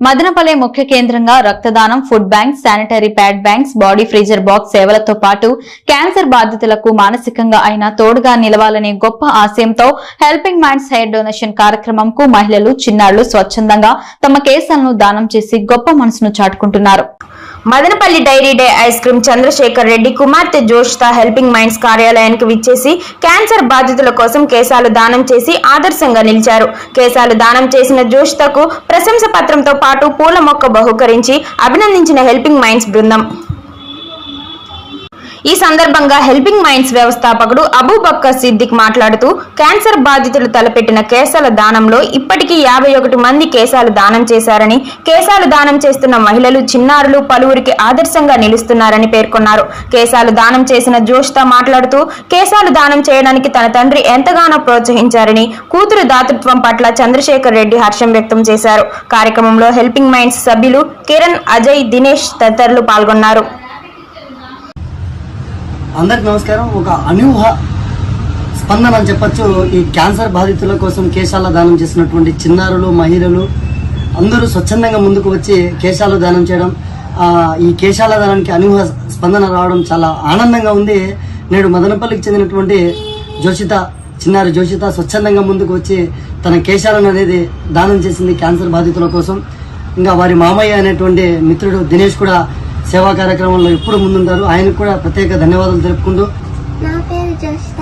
మదనపల్లె ముఖ్య కేంద్రంగా రక్తదానం food bank sanitary pad banks body freezer box సేవలతో పాటు క్యాన్సర్ బాధితులకు మానసికంగా అయినా తోడుగా నిలవాలనే గొప్ప ఆశయంతో హెల్పింగ్ మైండ్స్ హెయిర్ డొనేషన్ కార్యక్రమంకు మహిళలు చిన్నారులు స్వచ్ఛందంగా తమ కేసులను దానం చేసి గొప్ప మనసును చాటుకుంటున్నారు. Madanapalli dairy day ice cream Chandrasekhar Reddy కుమార్తె జోష్త హెల్పింగ్ మైండ్స్ కార్యాలయానికి విచ్చేసి క్యాన్సర్ బాధితుల కోసం కేశాలు దానం చేసి ఆదర్శంగా నిలిచారు. కేశాలు దానం చేసిన జోష్తకు ప్రశంస పత్రంతో పాటు పూల మొక్క బహుకరించి అభినందించిన హెల్పింగ్ మైండ్స్ బృందం. ఈ సందర్భంగా హెల్పింగ్ మైండ్స్ వ్యవస్థాపకుడు అబూబక్కర్ సిద్దిక్ మాట్లాడుతూ క్యాన్సర్ బాధితులు తలపెట్టిన కేశాల దానంలో ఇప్పటికీ యాభై ఒకటి మంది కేశాలు దానం చేశారని కేశాలు దానం చేస్తున్న మహిళలు చిన్నారులు పలువురికి ఆదర్శంగా నిలుస్తున్నారని పేర్కొన్నారు. కేశాలు దానం చేసిన జోష్తా మాట్లాడుతూ కేశాలు దానం చేయడానికి తన తండ్రి ఎంతగానో ప్రోత్సహించారని కూతురు దాతృత్వం పట్ల చంద్రశేఖర్ రెడ్డి హర్షం వ్యక్తం చేశారు. కార్యక్రమంలో హెల్పింగ్ మైండ్స్ సభ్యులు కిరణ్ అజయ్ దినేష్ తదితరులు పాల్గొన్నారు. అందరికి నమస్కారం. ఒక అనూహ స్పందన అని చెప్పొచ్చు. ఈ క్యాన్సర్ బాధితుల కోసం కేశాల దానం చేసినటువంటి చిన్నారులు మహిళలు అందరూ స్వచ్ఛందంగా ముందుకు వచ్చి కేశాలు దానం చేయడం. ఈ కేశాల దానానికి అనూహ స్పందన రావడం చాలా ఆనందంగా ఉంది. నేడు మదనపల్లికి చెందినటువంటి జోషిత చిన్నారి జోషిత స్వచ్ఛందంగా ముందుకు వచ్చి తన కేశాలను అనేది దానం చేసింది క్యాన్సర్ బాధితుల కోసం. ఇంకా వారి మామయ్య అనేటువంటి మిత్రుడు దినేష్ కూడా సేవా కార్యక్రమంలో ఎప్పుడు ముందుంటారు? ఆయనకు కూడా ప్రత్యేక ధన్యవాదాలు తెలుపుకుంటూ. నా పేరు జోష్ట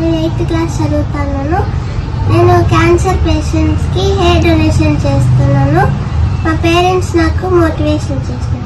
నేను ఎయిత్ క్లాస్ చదువుతున్నాను. నేను క్యాన్సర్ పేషెంట్స్కి హెయిర్ డొనేషన్ చేస్తున్నాను. మా పేరెంట్స్ నాకు మోటివేషన్ చేస్తున్నారు.